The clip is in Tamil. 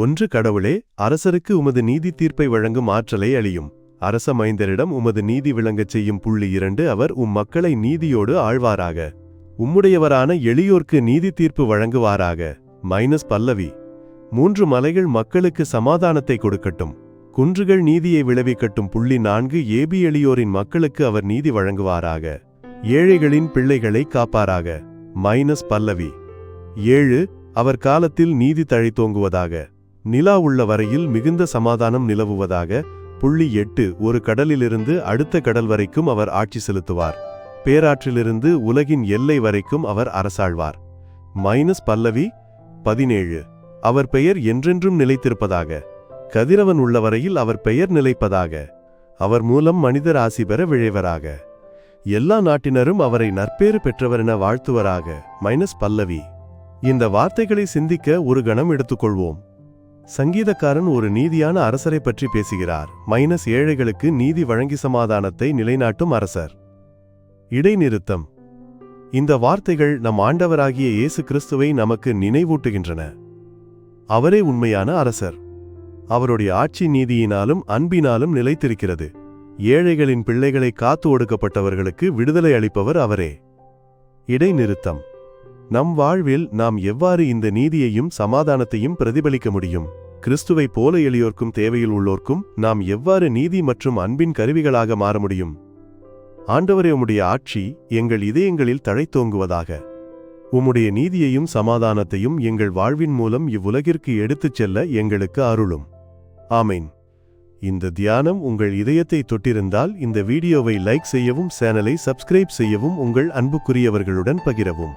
ஒன்று கடவுளே அரசருக்கு உமது நீதி தீர்ப்பை வழங்கும் ஆற்றலை அழியும். அரச மைந்தரிடம் உமது நீதி விளங்கச் செய்யும் புள்ளி இரண்டு அவர் உம் மக்களை நீதியோடு ஆழ்வாராக. உம்முடையவரான எளியோர்க்கு நீதி தீர்ப்பு வழங்குவாராக. மைனஸ் பல்லவி. மூன்று மலைகள் மக்களுக்கு சமாதானத்தை கொடுக்கட்டும். குன்றுகள் நீதியை விளைவிக்கட்டும். புள்ளி நான்கு ஏபி எளியோரின் மக்களுக்கு அவர் நீதி வழங்குவாராக. ஏழைகளின் பிள்ளைகளை காப்பாராக. மைனஸ் பல்லவி. ஏழு அவர் காலத்தில் நீதி தழைத்தோங்குவதாக. நிலா உள்ள வரையில் மிகுந்த சமாதானம் நிலவுவதாக புள்ளி எட்டு ஒரு கடலிலிருந்து அடுத்த கடல் வரைக்கும் அவர் ஆட்சி செலுத்துவார். பேராற்றிலிருந்து உலகின் எல்லை வரைக்கும் அவர் அரசாழ்வார். மைனஸ் பல்லவி பதினேழு. அவர் பெயர் என்றென்றும் நிலைத்திருப்பதாக. கதிரவன் உள்ள வரையில் அவர் பெயர் நிலைப்பதாக. அவர் மூலம் மனிதர் ஆசி பெற விழைவராக. எல்லா நாட்டினரும் அவரை நற்பேறு பெற்றவர் என வாழ்த்துவராக. மைனஸ் பல்லவி. இந்த வார்த்தைகளை சிந்திக்க ஒரு கணம் எடுத்துக்கொள்வோம். சங்கீதக்காரன் ஒரு நீதியான அரசரை பற்றி பேசுகிறார். மைனஸ் ஏழைகளுக்கு நீதி வழங்கி சமாதானத்தை நிலைநாட்டும் அரசர். இடைநிறுத்தம். இந்த வார்த்தைகள் நம் ஆண்டவராகிய இயேசு கிறிஸ்துவை நமக்கு நினைவூட்டுகின்றன. அவரே உண்மையான அரசர். அவருடைய ஆட்சி நீதியினாலும் அன்பினாலும் நிலைத்திருக்கிறது. ஏழைகளின் பிள்ளைகளை காத்து ஒடுக்கப்பட்டவர்களுக்கு விடுதலை அளிப்பவர் அவரே. இடைநிறுத்தம். நம் வாழ்வில் நாம் எவ்வாறு இந்த நீதியையும் சமாதானத்தையும் பிரதிபலிக்க முடியும்? கிறிஸ்துவைப் போல எளியோர்க்கும் தேவையில் உள்ளோர்க்கும் நாம் எவ்வாறு நீதி மற்றும் அன்பின் கருவிகளாக மாற முடியும்? ஆண்டவரே உம்முடைய ஆட்சி எங்கள் இதயங்களில் தழைத்தோங்குவதாக. உம்முடைய நீதியையும் சமாதானத்தையும் எங்கள் வாழ்வின் மூலம் இவ்வுலகிற்கு எடுத்துச் செல்ல எங்களுக்கு அருளும். ஆமீன். இந்த தியானம் உங்கள் இதயத்தை தொட்டிருந்தால் இந்த வீடியோவை லைக் செய்யவும் சேனலை சப்ஸ்கிரைப் செய்யவும் உங்கள் அன்புக்குரியவர்களுடன் பகிரவும்.